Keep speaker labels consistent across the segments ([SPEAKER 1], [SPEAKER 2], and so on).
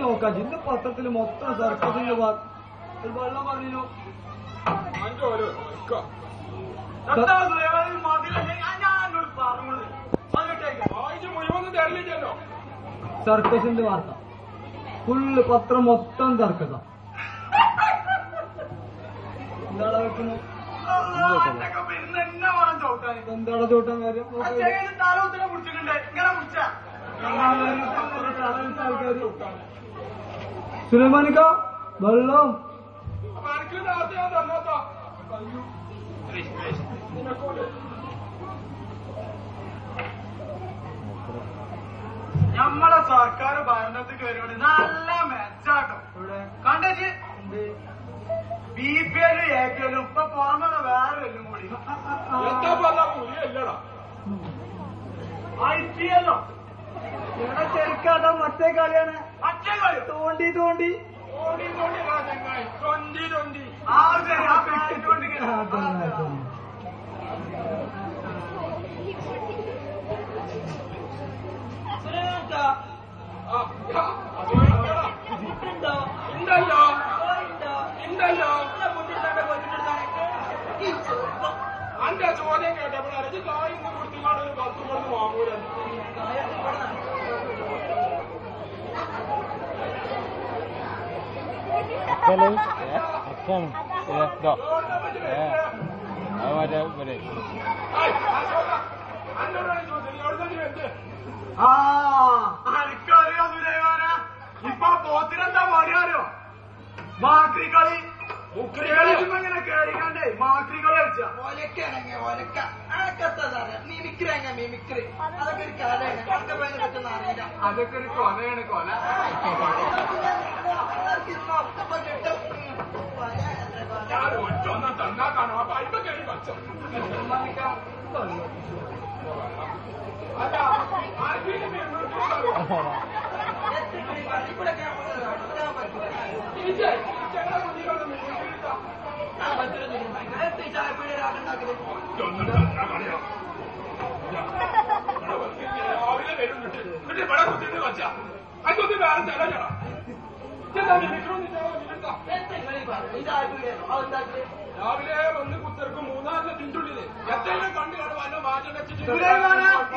[SPEAKER 1] നോക്കാം ഇന്ന് പത്രത്തിൽ മൊത്തം ഒരു വെള്ളം പറഞ്ഞു സർക്കസിന്റെ വാർത്ത ഫുള്ള് പത്രം മൊത്തം സർക്കസാ എന്താണ് വെക്കുന്നു എന്താണ് ചോട്ടാൻ കാര്യം? സുലൈമാനിക്ക? വെള്ളം.
[SPEAKER 2] നമ്മളെ സർക്കാർ ഭരണത്തിൽ കയറി നല്ല മെച്ചാട്ടോ കണ്ടേച്ച്. ബി പി എല്ലും എ പി എല്ലും ഇപ്പൊ പുറമെ വേറെ
[SPEAKER 3] പുലിയല്ലടാ
[SPEAKER 2] ഐ പി എല്ലോ
[SPEAKER 1] ഇവിടെ ചെറുക്കാത്ത മറ്റേ കളിയാണ്
[SPEAKER 2] മറ്റേ കളി
[SPEAKER 1] തോണ്ടി തോണ്ടി
[SPEAKER 3] ഓടി ഓടി വാ ചങ്ങായി തൊണ്ടി തൊണ്ടി
[SPEAKER 2] ആ ശരി ആ കാണിച്ചുകൊണ്ടിരിക്കുന്നു.
[SPEAKER 1] അതന്നെ, അതന്നെ.
[SPEAKER 3] ആ, ആ, അത് വേണ്ടടാ. ഉണ്ടല്ലോ ഉണ്ടല്ലോ അന്റെ ചോദ്യം കേട്ടപ്പോൾ അരച്ച് കായ് ഇന്ന് കൊടുത്തിങ്ങാണ്ട് ഒരു പത്ത് കൊടുത്ത് വാങ്ങൂല.
[SPEAKER 4] അക്കൽ? അക്കാണ് ഇതോ. ഏ അത് മറ്റേ ഇവർ.
[SPEAKER 3] അന്നോടാണ് ചോദ്യം. നീ എവിടെ നിന്ന് എന്ത്?
[SPEAKER 2] ആ. എനിക്കറിയോ സുലൈമാന ഇപ്പൊ പോത്തിനെന്താ പണിയാരോ മാക്രി കളി കളിക്കുമ്പോ ഇങ്ങനെ കേറിക്കാണ്ടേ മാക്രി കളി കളിച്ച
[SPEAKER 5] ഒലക്കാണെങ്കിൽ ഒലക്ക അനക്കത്താ സാറേ? മിമിക്രി അങ്ങ മിമിക്രി? അതൊക്കെ ഒരു കാലാണ് പണ്ട് പോയത് പറ്റുന്ന അറിയില്ല.
[SPEAKER 2] അതൊക്കെ ഒരു കൊലയാണ് കൊല.
[SPEAKER 3] ഒറ്റൊന്നും തന്നാ കാണും. അപ്പൊ ആർക്കും രാവിലെ വരും കിട്ടി എന്നിട്ട് ഇവിടെ കുത്തിട്ട് വച്ച അതൊന്ന് വേറെ ചെല്ലാ മിമിക്രൊന്നും രാവിലെ വന്ന് കുത്തിറക്കും മൂന്നാറിന്റെ തിണ്ടുള്ളിൽ എത്രയും കണ്ടു കാണും വല്ല മാറ്റം വെച്ചിട്ട്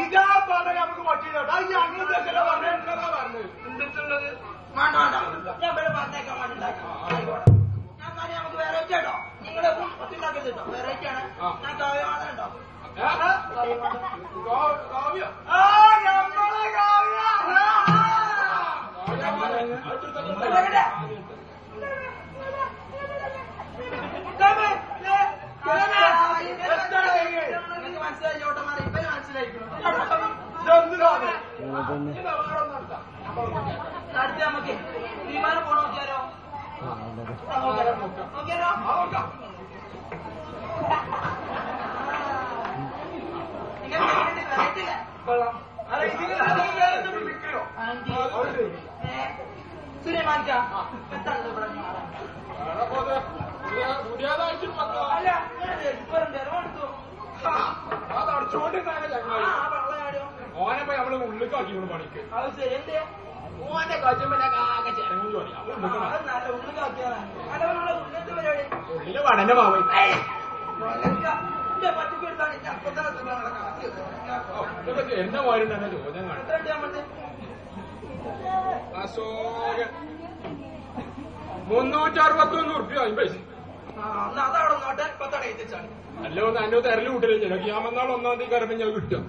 [SPEAKER 2] ഇതാ പറഞ്ഞ നമുക്ക് അത് ഞങ്ങൾ പറഞ്ഞു
[SPEAKER 3] പറഞ്ഞത്
[SPEAKER 2] എന്തിട്ടുള്ളത്
[SPEAKER 5] ഞാൻ പറഞ്ഞേക്കാം ആയിക്കോട്ടെ ഞാൻ നമുക്ക് വെറൈറ്റി ആട്ടോ നിങ്ങളെ ഉണ്ടാക്കരുത് കേട്ടോ വെറൈറ്റി ആണ്. ഞാൻ കാവ്യമാണ് കേട്ടോ
[SPEAKER 3] കാവ്യ
[SPEAKER 2] ആ നമ്മളെ കാവ്യ.
[SPEAKER 5] അടുത്ത നമുക്ക് വിമാനം പോണോ നോക്കിയാലോ? നോക്കിയാലോ നിങ്ങൾക്ക് വെറൈറ്റി ഇല്ലേ
[SPEAKER 2] അല്ല ഇതിന് അതിന് വേറെ എന്ത് മിമിക്രിയോ
[SPEAKER 5] സുരമാനിക്ക എന്താണ് ഇവിടെ
[SPEAKER 3] പുതിയതായിട്ട്
[SPEAKER 5] അല്ല ഇപ്പറുണ്ട് എടുത്തു
[SPEAKER 3] അത് അടച്ചോണ്ട് ചങ്ങായി
[SPEAKER 5] ആ വെള്ളയാടോ
[SPEAKER 3] ഓനെ നമ്മൾ ഉള്ളിക്കാക്കി പണിക്ക്.
[SPEAKER 5] അത് ശരി എന്തേ?
[SPEAKER 3] ഓന്റെ കച്ചുമ്പോ ആകെ ചിറങ്ങി ജോലി ഉള്ളിൽ വടന്റെ മാവ.
[SPEAKER 5] എന്റെ പറ്റിക്ക് എടുത്താണ് ഞാൻ അപ്പത്തെ കണക്ക്
[SPEAKER 3] ഇതൊക്കെ എന്റെ മാരും തന്നെ ചോദ്യം കാണും.
[SPEAKER 5] എത്ര ഞാൻ പറഞ്ഞത്
[SPEAKER 3] അശോകൻ മുന്നൂറ്റി അറുപത്തൊന്ന് ഉറുപ്പ്യ
[SPEAKER 5] എന്നാ എത്തിച്ചാണ്.
[SPEAKER 3] അല്ല ഒന്ന് അന്നെ തെരൽ കൂട്ടില്ല ചിലക്ക് ഞാൻ വന്നാൽ ഒന്നാം തീയതി കയറുമ്പോ ഞാൻ
[SPEAKER 5] കിട്ടും.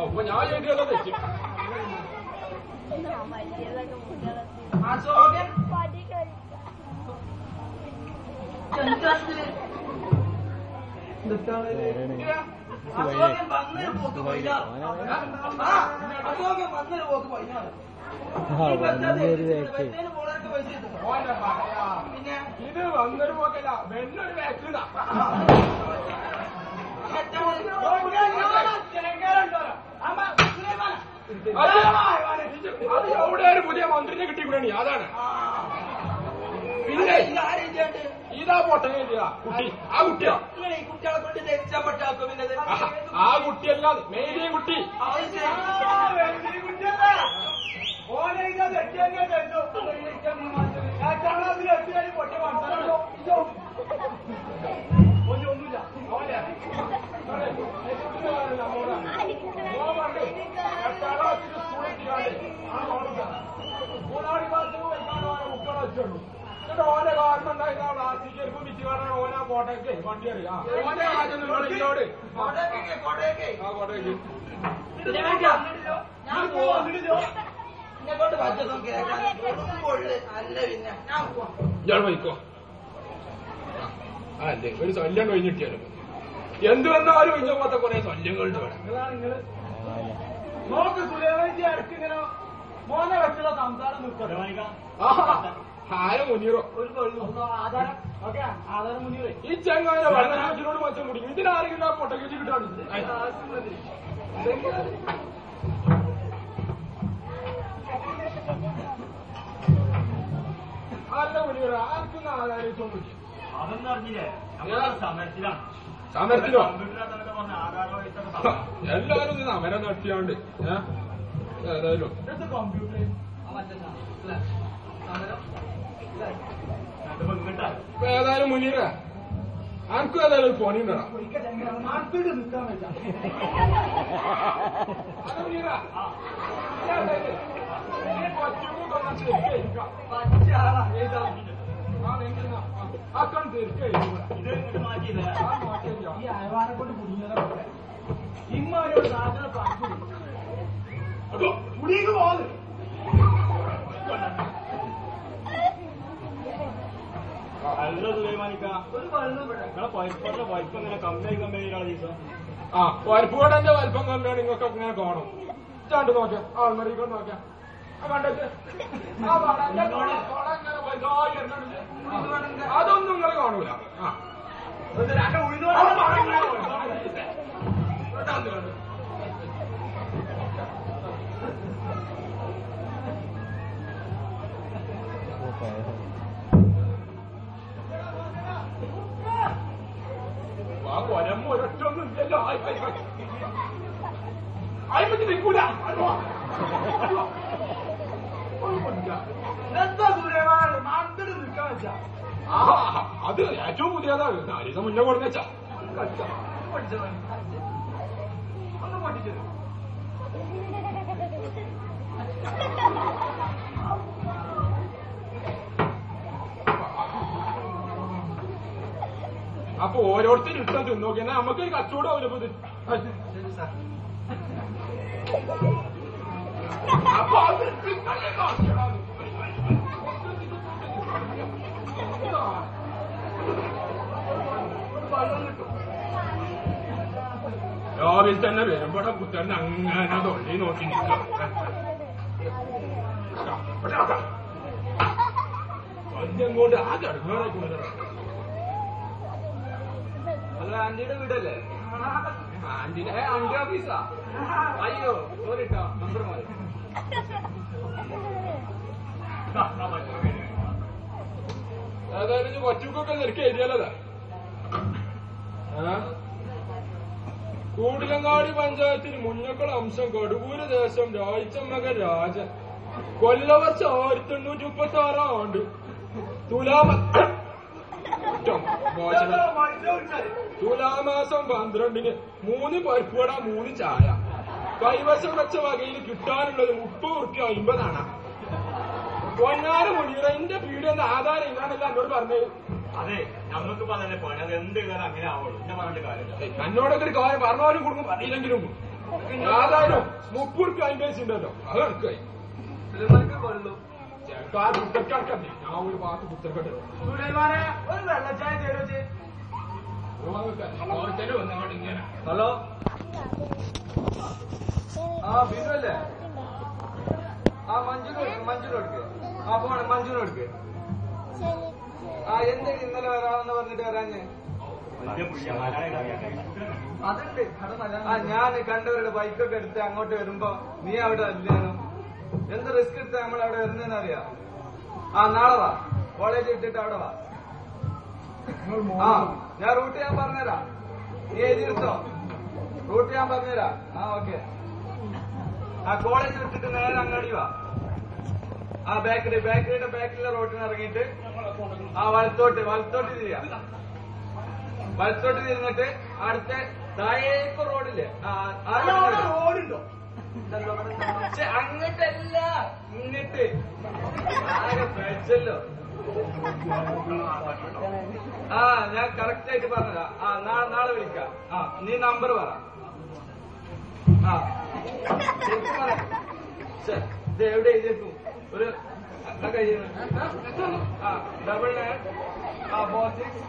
[SPEAKER 3] അപ്പൊ ഞാൻ എഴുതിയതോ തെറ്റി.
[SPEAKER 5] അശോകൻ. പിന്നെ
[SPEAKER 3] ഇത് വന്നൊരു പോക്കല്ല വെല്ലൊരു വേക്കിടാ അത് എവിടെ ഒരു പുതിയ മന്ത്രിനെ കിട്ടിക്കൂടെ അതാണ് പിന്നെ
[SPEAKER 5] ആരെയും ചെയ്യണ്ട്
[SPEAKER 3] ഇതാ പൊട്ടനില്ല കുട്ടി ആ കുട്ടിയാ
[SPEAKER 5] നിങ്ങൾ ഈ കുട്ടികളെ കൊണ്ട് രക്ഷപ്പെട്ടാക്കും പിന്നെ ഇത്.
[SPEAKER 3] ആഹാ, ആ കുട്ടിയല്ല മേരിയ കുട്ടി
[SPEAKER 5] ആ, ഇത് ശരി.
[SPEAKER 2] ഓനെ ഇതാ തെറ്റിയെന്നെ തെറ്റു. അത് ഈ ഇരിക്കാൻ മാറ്റം. ആ ചാണകത്തിൽ എത്തിയാലും പൊട്ടി മനസ്സിലായോ? ഇതോ. ഒന്നും ഒന്നുമില്ല. അവനെ.
[SPEAKER 3] ഓന്റെ കാരണം പ്ലാസ്റ്റിക് വിറ്റ് കാണാൻ ഓനാ കോട്ടയ്ക്ക് വണ്ടി അറിയാം ഓന്റെ കാര്യം
[SPEAKER 5] കോട്ടയത്തേക്ക്, കോട്ടയത്തേക്ക്.
[SPEAKER 3] ആ കോട്ടയ്ക്ക്
[SPEAKER 5] കൊണ്ട് പറ്റത്തും കേൾക്കാൻ അല്ല പിന്നെ. ഞാൻ
[SPEAKER 3] വഹിക്കോ ആ അല്ലേ. ഒരു ശല്യം കഴിഞ്ഞിട്ടിയാലും എന്തു വന്നാലും ഇഞ്ഞ പോലത്തെ കുറെ ശല്യങ്ങളുണ്ട്.
[SPEAKER 2] നോക്ക് സുരേഷ് ഇടയ്ക്ക് ഇങ്ങനെ മോനെ വെച്ചുള്ള സംസാരം നിർത്തണം
[SPEAKER 3] ആരും
[SPEAKER 2] മുനീറോ.
[SPEAKER 3] ഈ ചെങ്ങാനെ വെള്ളത്തിനോട് മുടി. കുടിക്കും ഇതിനാരെങ്കിലും ആ പൊട്ടക്കേജ് കിട്ടാണ് മുനീറ
[SPEAKER 2] സമരത്തിലാണ്.
[SPEAKER 3] സമരത്തിലോ? എല്ലാരും ഇന്ന് സമരം നടത്തിയാണ്ട് ഏഹ് ഏതായാലും.
[SPEAKER 2] കമ്പ്യൂട്ടർ
[SPEAKER 3] ഏതായാലും മുനീറ ആർക്കും ഏതായാലും പണി ഉണ്ടാ
[SPEAKER 2] നാട്ടിട്ട് നിൽക്കാൻ വെച്ചാ ഈ അയവാനെ കൊണ്ട് കുടുങ്ങിയതൊക്കെ ഇമ്മാരോട് സാധനം പറഞ്ഞു കുടിക്ക് വലിപ്പം
[SPEAKER 4] അല്ല സുലൈമാനിക്ക
[SPEAKER 2] ഒരു വെള്ളം ഇവിടെ
[SPEAKER 4] നിങ്ങളെ പൈപ്പറിന്റെ പൈപ്പ് നോക്കാം അതൊന്നും നിങ്ങൾ കാണൂല.
[SPEAKER 3] ആ. പരിപ്പുകടന്റെ വലിപ്പം കണ്ടാണ് നിങ്ങൾക്ക് ഇങ്ങനെ കാണും ചാണ്ട് നോക്കിയാ ആൾമറിക്കോ നോക്കിയാ ആ കണ്ടത് ആ വളന്റെ കൊള, കൊള ഇങ്ങനെ വലുതായി വരുന്നുണ്ട്. ആ. അതൊന്നും നിങ്ങൾ കാണൂല ആ ആ വള ഇങ്ങനെ വലുതായി. ഇതാണ്ട് കണ്ടോ? ആ കൊലം ഒരൊറ്റൊന്നും ഇല്ലല്ലോ ആയി, ആയി, ആയി. അയിമച്ച് നിൽക്കൂല അയ്യോ. അയ്യോ. ഒരു പണിക്കാ.
[SPEAKER 2] എന്താ സൂര്യമാണ് നാട്ടിട്ട് നിൽക്കാൻ വെച്ചാ
[SPEAKER 3] ആ അത് ഏറ്റവും പുതിയതാണ് നാല് ദിവസം മുന്നേ കൊടുന്ന വെച്ചാ
[SPEAKER 2] പഠിച്ചവൻ ഒന്ന് പഠിച്ചത്
[SPEAKER 3] അപ്പൊ ഓരോരുത്തരും ഇഷ്ടം തിന്നോക്കി. എന്നാ നമുക്ക് ഒരു കച്ചവടം ആവില്ല അപ്പൊ അത്. രാവിലെ തന്നെ വരുമ്പോടെ കുത്തന്നെ അങ്ങനെ തൊള്ളി നോക്കി നിൽക്കാം കൊണ്ട് ആ അടുങ്ങാറായി കൊണ്ടുവരണം
[SPEAKER 1] അല്ല ആന്റിയുടെ വീടല്ലേ?
[SPEAKER 3] ആന്റിയുടെ ആന്റി ഓഫീസാ
[SPEAKER 1] അയ്യോ നമ്പർ മാറി.
[SPEAKER 3] അതായത് ഒറ്റക്കൊക്കെ നിനക്ക് എഴുതിയാലതാ കൂടിലങ്ങാടി പഞ്ചായത്തിൽ മുന്നക്കള അംശം കടുവൂര് ദേശം രായിച്ചമ്മകൻ രാജൻ. കൊല്ലവർഷം ആയിരത്തി എണ്ണൂറ്റി മുപ്പത്തി ആറാം ആണ്ട്. തുലാമ മോചനം. തുലാമാസം പന്ത്രണ്ടിന് മൂന്ന് പരിപ്പുവട മൂന്ന് ചായ. കൈവശം വെച്ച വകയിൽ കിട്ടാനുള്ളത് മുപ്പത് ഉറുപ്പ്യ അമ്പതാണ് പൊന്നാര മുനീറ എന്റെ പീഡിയെന്ന് ആധാരം ഇല്ലാന്നല്ല എന്നോട് പറഞ്ഞത്
[SPEAKER 4] അതെ നമുക്ക് പറഞ്ഞ പണി അത് എന്ത് ചെയ്താലും അങ്ങനെ ആവുള്ളൂ. എന്നെ പറഞ്ഞിട്ട് കാര്യമില്ല.
[SPEAKER 3] എന്നോടൊക്കെ ഒരു കാര്യം പറഞ്ഞാലും കൊടുക്കും പറഞ്ഞില്ലെങ്കിലും ആധാരം മുപ്പത് ഉറുപ്പ്യ അമ്പത് ഉണ്ടല്ലോ അത് കണക്കായി
[SPEAKER 1] കൊള്ളു
[SPEAKER 3] ചേട്ടാ പുസ്തകട്ടെ ഞാൻ ഒരു ഭാഗത്ത്
[SPEAKER 2] സുലൈമാനെ ഒരു വെള്ളച്ചായ തരുമോ ചേ
[SPEAKER 3] ഓരോരുത്തരും വന്നങ്ങോട്ട് ഇങ്ങനെ
[SPEAKER 1] ഹലോ ആ ബിനു അല്ലേ ആ മഞ്ജു മഞ്ജു എടുക്കേ കൊടുക്ക് ആ പോണെ മഞ്ജു എടുക്കേ ആ എന്ത് ഇന്നലെ വരാമെന്ന് പറഞ്ഞിട്ട് വരാഞ്ഞ്? അതുണ്ട് ആ ഞാൻ കണ്ടവരുടെ ബൈക്കൊക്കെ എടുത്ത് അങ്ങോട്ട് വരുമ്പോ നീ അവിടെ അല്ലേനു എന്ത് റിസ്ക് എടുത്ത നമ്മൾ അവിടെ വരുന്നതെന്ന് അറിയാം? ആ നാളെ വാ. കോളേജ് ഇട്ടിട്ട് അവിടെ വാ. ആ ഞാൻ റൂട്ട് ഞാൻ പറഞ്ഞുതരാം. നീ എഴുതിയിരുത്തോ റൂട്ട് ഞാൻ പറഞ്ഞുതരാം. ആ ഓക്കെ ആ കോളേജ് വിട്ടിട്ട് നേരെ അങ്ങാടി വാ. ആ ബേക്കറി ബേക്കറിയുടെ ബാക്കിലെ റോട്ടിന് ഇറങ്ങിയിട്ട് ആ വലത്തോട്ട് വലത്തോട്ട് തിരിയാ. വലത്തോട്ട് തിരിഞ്ഞിട്ട് അടുത്ത താഴേക്ക് റോഡില്ലേ ആ
[SPEAKER 2] റോഡുണ്ടോ
[SPEAKER 1] പക്ഷെ അങ്ങട്ടല്ല ഇങ്ങട്ട്. ആകെ പേടിച്ചല്ലോ. ആ ഞാൻ കറക്റ്റ് ആയിട്ട് പറഞ്ഞതാ. ആ നാളെ വിളിക്കാം. ആ നീ നമ്പർ പറ. ആ. ഇത് എവിടെ എഴുതിയേക്കും? ഒരു ആ ഡബിൾ നയൻ ആ ഫോർ സിക്സ്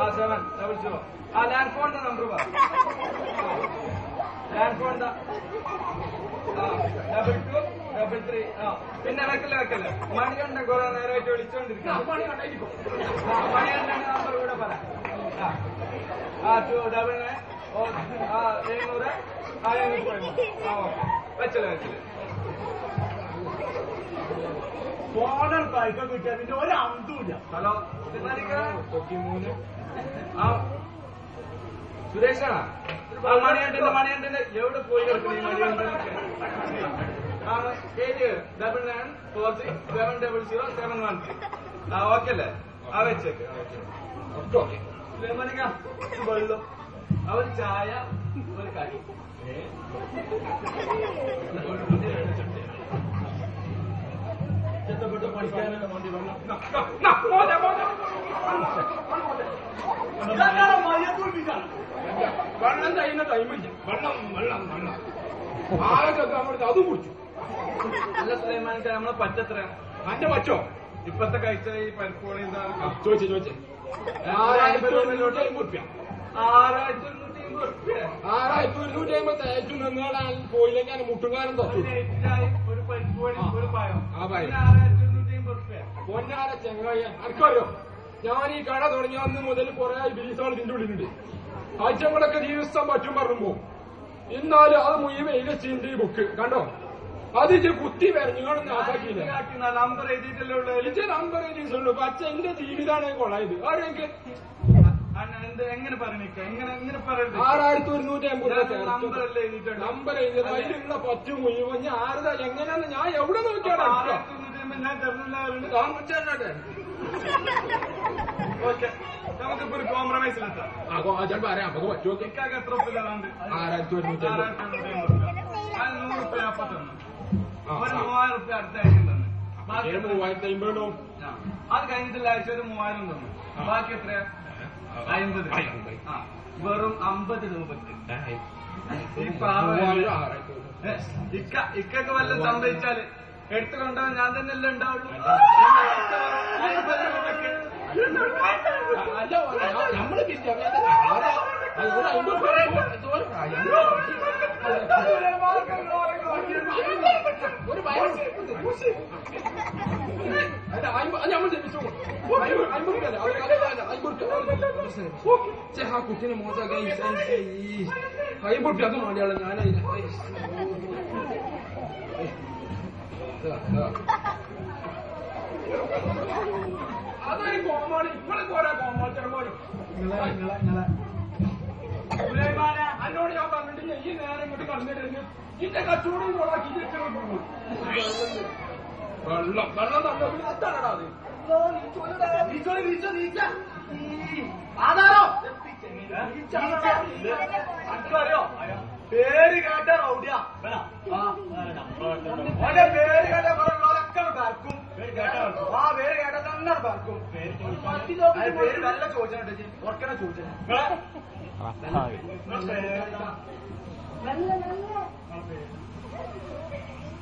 [SPEAKER 1] ആ സെവൻ ഡബിൾ സീറോ ആ ലാൻഡ് ഫോണിന്റെ നമ്പർ പറ. ലാൻഡ് ഫോണിന്റെ ഡബിൾ ടു ഡബിൾ ത്രീ ആ പിന്നെ വെക്കല്ലേ വെക്കല്ലേ മണികണ്ഠ കുറെ നേരമായിട്ട് വിളിച്ചോണ്ടിരിക്കും മണികണ്ഠന്റെ നമ്പർ കൂടെ പറ. ആ. ടു ഡബിൾ നയൻ ആ എഴുന്നൂറ്. ആ എഴുന്നൂറ്റി പതിമൂന്ന് ആ ഓക്കെ. വെച്ചല്ലേ വെച്ചല്ലേ.
[SPEAKER 2] ഫോണിൽ പൈസ കിട്ടിയതിന്റെ ഒരു അന്തൂല്ല
[SPEAKER 1] ഹലോ ആ സുരേഷാണോ ആ മണികണ്ഠന്റെ മണികണ്ഠന്റെ എവിടെ പോയി കിടക്കുന്നു ആ ഏത് double nine four six seven double zero seven one ആ ഓക്കെ അല്ലേ ആ വെച്ചേക്ക് വെള്ളം ഒരു ചായ ഒരു കടി
[SPEAKER 2] ചെത്തപ്പെട്ട് പഠിക്കാനൊക്കെ വേണ്ടി വന്നു
[SPEAKER 3] വെള്ളം കഴിയുന്ന ടൈമില്ല വെള്ളം വെള്ളം വെള്ളം. ആളൊക്കെ അവിടുത്തെ അതും കുടിച്ചു.
[SPEAKER 1] അല്ല സുലൈമാനിക്ക നമ്മളെ പറ്റത്ര
[SPEAKER 3] അന്റെ പറ്റോ
[SPEAKER 1] ഇപ്പത്തെ കഴിച്ച ഈ പരിപ്പോളി
[SPEAKER 3] ചോദിച്ചേ ചോദിച്ചു. ആറായിരത്തി ഒരുന്നൂറ്റി അമ്പത് റുപ്യ.
[SPEAKER 1] ആറായിരത്തി ഒരുന്നൂറ്റി അമ്പത് റുപ്യ.
[SPEAKER 3] ആറായിരത്തി ഒരുന്നൂറ്റി അമ്പത് തയ്ച്ചു നിന്നാണ് പോയില്ലെങ്കിൽ ഞാൻ മുട്ടുകാരൻ
[SPEAKER 1] ഒരു ഒരു പരിപ്പുവടി, ഒരു പഴം.
[SPEAKER 3] ആ പഴം. പൊന്നാര ചെങ്ങായ. ആർക്കറിയോ? ഞാൻ ഈ കട തുടങ്ങിയ അന്ന് മുതൽ കുറെ ബിലീസാണ് ഇതിന്റെ ഉള്ളിലുണ്ട്. ആഴ്ചകളൊക്കെ ജീവിക്കാൻ പറ്റും പറഞ്ഞു എന്നാലും അത് മുഴുവൻ എഴുതിച്ചിട്ടുണ്ട് ഈ ബുക്ക് കണ്ടോ? അത് ഇജ്ജ് കുത്തി വരഞ്ഞുകൊണ്ട് നാസാക്കിയില്ല
[SPEAKER 1] നമ്പർ എഴുതിയിട്ടല്ലേ ഉള്ളൂ അതിൽ.
[SPEAKER 3] ഇജ്ജ് നമ്പർ എഴുതിയിട്ടുള്ളൂ പക്ഷെ എന്റെ ജീവിതമാണ് കൊള്ളായത്. ആരെയൊക്കെ
[SPEAKER 1] എങ്ങനെ പറഞ്ഞിക്ക എങ്ങനെ എങ്ങനെ പറയരുത്
[SPEAKER 3] ആറായിരത്തി ഒരുന്നൂറ്റി അമ്പത്
[SPEAKER 1] നമ്പർ അല്ലേ എഴുതിയിട്ടുള്ളൂ
[SPEAKER 3] നമ്പർ എഴുതിയത് അതിലുള്ള പറ്റു മുഴുവൻ. ഞാൻ ആരതാ? എങ്ങനെയാന്ന് ഞാൻ എവിടെ നോക്കിയാണ്
[SPEAKER 1] ആറായിരത്തി ഒരുന്നൂറ്റി അമ്പത് ഞാൻ തരുന്നില്ല നമുക്കിപ്പോ ഒരു കോംപ്രമൈസിലെത്താം
[SPEAKER 3] ചിലപ്പോ അറിയാം നമുക്ക് പറ്റുമോ
[SPEAKER 1] ഇക്കാക്ക് എത്ര ഉപ്പില്ല വേണ്ട
[SPEAKER 3] ആറായിരത്തി ഒരുന്നൂറ്റി അമ്പത്.
[SPEAKER 1] അമ്പത് നൂറ് റുപ്യ അപ്പൊ തന്നു ഒരു. മൂവായിരം റുപ്യ അടുത്ത ആഴ്ച തന്നു ബാക്കി എത്ര?
[SPEAKER 3] മൂവായിരത്തി അമ്പതിനും
[SPEAKER 1] ആ. അത് കഴിഞ്ഞിട്ടുള്ള ആഴ്ച ഒരു മൂവായിരം തന്നു. ബാക്കി എത്രയാ? അമ്പത്.
[SPEAKER 3] അമ്പത്.
[SPEAKER 1] ആ വെറും അമ്പത് രൂപക്ക്. ഇക്ക ഇക്കൊക്കെ വല്ലതും സംഭവിച്ചാൽ എടുത്തു ഞാൻ ഞാൻ ഉണ്ടാവുള്ളൂ. അമ്പത് രൂപക്ക്
[SPEAKER 3] അല്ല, ഞാൻ- നമ്മള് വിദ്യാഭ്യാസം ആരാ? അത് ഒരു അമ്പത് രൂപ ഇതുപോലെ ഒരു ഭയം. അല്ല, അമ്പ- അത് നമ്മൾ ജപിച്ചു അമ്പത് അമ്പത് രൂപ അല്ല, അത് അത് അല്ല, അമ്പത് രൂപ. ഛെ, ആ കുട്ടീനെ മോശം അമ്പത് രൂപ അത് മലയാളം ഞാൻ അതൊരു കോമാണ് പോരാ കോമാച്ചന്മാരും സുലൈമാനെ, അന്നോട് ഞാൻ പറഞ്ഞിട്ടില്ല ഈ നേരം ഇങ്ങോട്ട് കടന്നിട്ട് ഇന്റെ കച്ചവടം കൊളാക്കി വെള്ളം വെള്ളം തന്നെ? അതാണടാ അത്.
[SPEAKER 2] ആധാരോ അറിയോ പേര് കേട്ട റൗഡിയാ. ഓന്റെ പേര് കേട്ട പറയൊക്കെ പറക്കും ആ പേര് കേട്ട തന്നെ പറക്കും അത് പേര് നല്ല ചോദിച്ചിട്ടുണ്ട് ഉറക്കനെ ചോദിച്ചു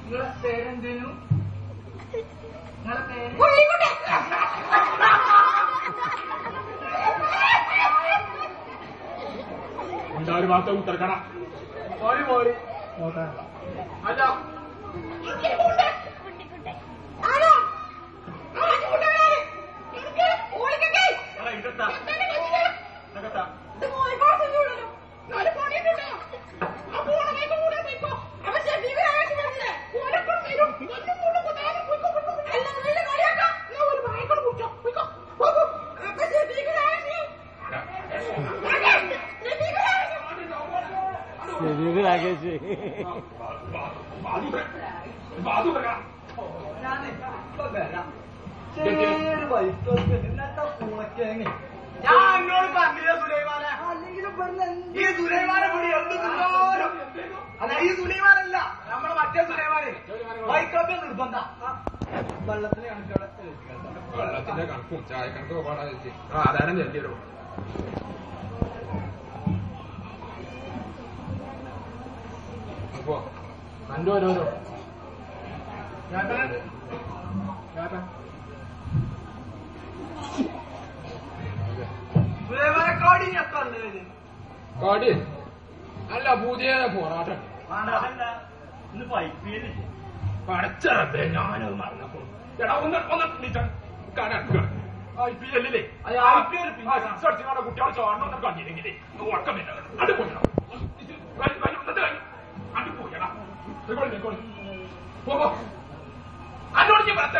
[SPEAKER 1] നിങ്ങളെ പേരെന്തേനു? നിങ്ങളെ പേര്?
[SPEAKER 3] ഉണ്ടാരും ഭാഗത്ത് ഉത്തരക്കട?
[SPEAKER 2] പോരി. പോരി
[SPEAKER 3] അല്ല
[SPEAKER 2] ഇതെത്താ ഇതൊക്കെ
[SPEAKER 6] അല്ല ശരി രാകേഷ്
[SPEAKER 1] ഞാനേ ഇപ്പൊ വരാം വൈക്കോൽ ഇന്നത്തെ പൂളക്കേങ്ങ
[SPEAKER 2] ഞാൻ എന്നോട് പറഞ്ഞില്ല സുലൈമാനെ?
[SPEAKER 1] അല്ലെങ്കിലും പറഞ്ഞ
[SPEAKER 2] ഈ സുലൈമാനെ കൂടി എന്ത് അല്ല ഈ സുലൈമാനല്ല നമ്മളെ മറ്റേ സുലൈമാന്. വൈക്കോട്ടെ നിർബന്ധ.
[SPEAKER 1] വെള്ളത്തിന് കണക്കവിടെ
[SPEAKER 3] വെള്ളത്തിന്റെ കണക്കും ചായ കണക്കും പാടാ ചേച്ചി. ആ ആധാരം ചേർത്തിയോ അപ്പോ അന്റെ ഓരോരോ
[SPEAKER 2] സുലൈമാനെ കാടി
[SPEAKER 3] അല്ല പുതിയ പോറാട്ടം പടച്ചറപ്പേ ഞാനത് മറന്നപ്പോ. എടാ ഒന്ന് ഒന്ന് വിളിച്ചാ കാണാൻ ഐ പി
[SPEAKER 2] അത് IPL പിന്നെ.
[SPEAKER 3] കുട്ടികൾ ചോടണം കണ്ടില്ലെങ്കിലേ ഉറക്കമില്ല അത് പോയടാ അത് പോയടാ പോ, പോ. അന്നോട് ഞാൻ പറഞ്ഞ